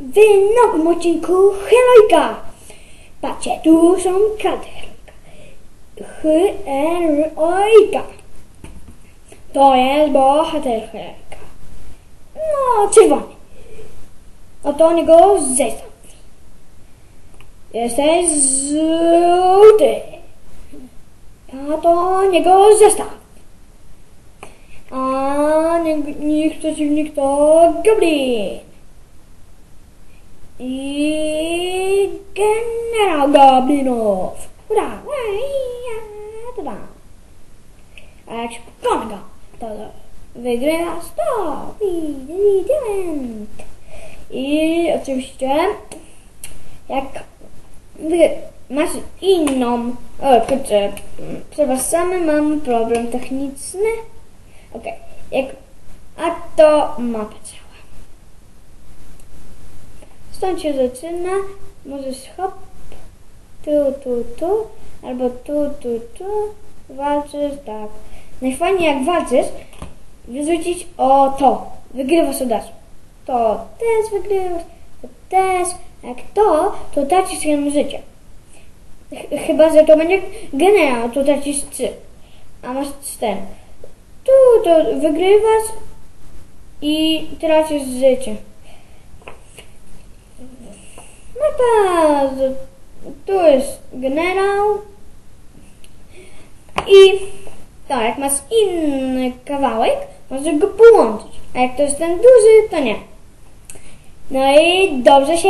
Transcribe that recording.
W nowym odcinku Heroika. Patrzcie, tu są karty Heroika. To jest bohater Heroika. No, czerwony. Oto niego zestaw. Jesteś żółty. A to o niego zestaw. A niech przeciwnik to Goblin. I generał Goblinów. Ura, ura, A jak się pokona go, to wygrywa 100 i diament. I oczywiście, jak wy masz inną, o kurczę, przepraszamy, mam problem techniczny. Okej, jak, a to mapa cała. Stąd się zaczyna, możesz hop, tu, tu, tu, albo tu, tu, tu, walczysz, tak. Najfajniej jak walczysz, wyrzucić o to, wygrywasz od razu. To też wygrywasz, to też, jak to, to tracisz jedno życie. Ch chyba, że to będzie generał, to tracisz trzy, a masz cztery. Tu to wygrywasz i tracisz życie. No tak, tu jest generał i tak, jak masz inny kawałek, możesz go połączyć, a jak to jest ten duży, to nie. No i dobrze się